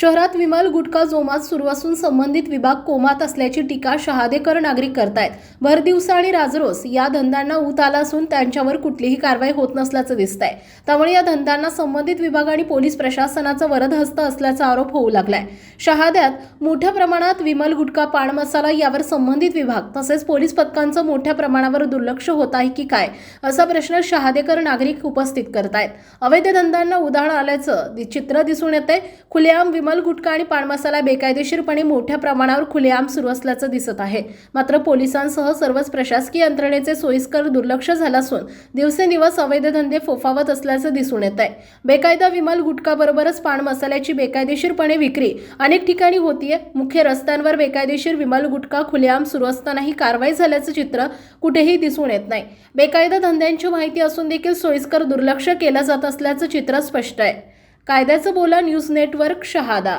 शहरात विमल गुटखा जोमात सुरू असून संबंधित विभाग कोमात असल्याची टीका शहादेकर नागरिक करतायत. भर दिवसा आणि राजरोस या धंद्यांना ऊत आला असून त्यांच्यावर कुठलीही कारवाई होत नसल्याचं दिसत आहे त्यामुळे या धंद्यांना संबंधित विभाग आणि पोलीस प्रशासनाचा वरद हस्त असल्याचा आरोप होऊ लागलाय. शहाद्यात मोठ्या प्रमाणात विमल गुटखा पान मसाला यावर संबंधित विभाग तसेच पोलीस पथकांचं मोठ्या प्रमाणावर दुर्लक्ष होत आहे की काय असा प्रश्न शहादेकर नागरिक उपस्थित करतायत. अवैध धंद्यांना उदाहरण आल्याचं चित्र दिसून येते खुलेआम विमल गुटखा आणि पान मसाला बेकायदेशीरपणे मोठ्या प्रमाणावर खुलेआम सुरू असल्याचं दिसत आहे. मात्र पोलिसांसह सर्वच प्रशासकीय यंत्रणेचे सोयीस्कर दुर्लक्ष झालं असून दिवसेंदिवस अवैध धंदे फोफावत असल्याचं दिसून येत आहे. बेकायदा विमल गुटखाबरोबरच पान मसाल्याची बेकायदेशीरपणे विक्री अनेक ठिकाणी होतीये. मुख्य रस्त्यांवर बेकायदेशीर विमल गुटखा खुलेआम सुरू असतानाही कारवाई झाल्याचं चित्र कुठेही दिसून येत नाही. बेकायदा धंद्यांची माहिती असून देखील सोयीस्कर दुर्लक्ष केलं जात असल्याचं चित्र स्पष्ट आहे. कायद्याचं बोला न्यूज नेटवर्क शहादा.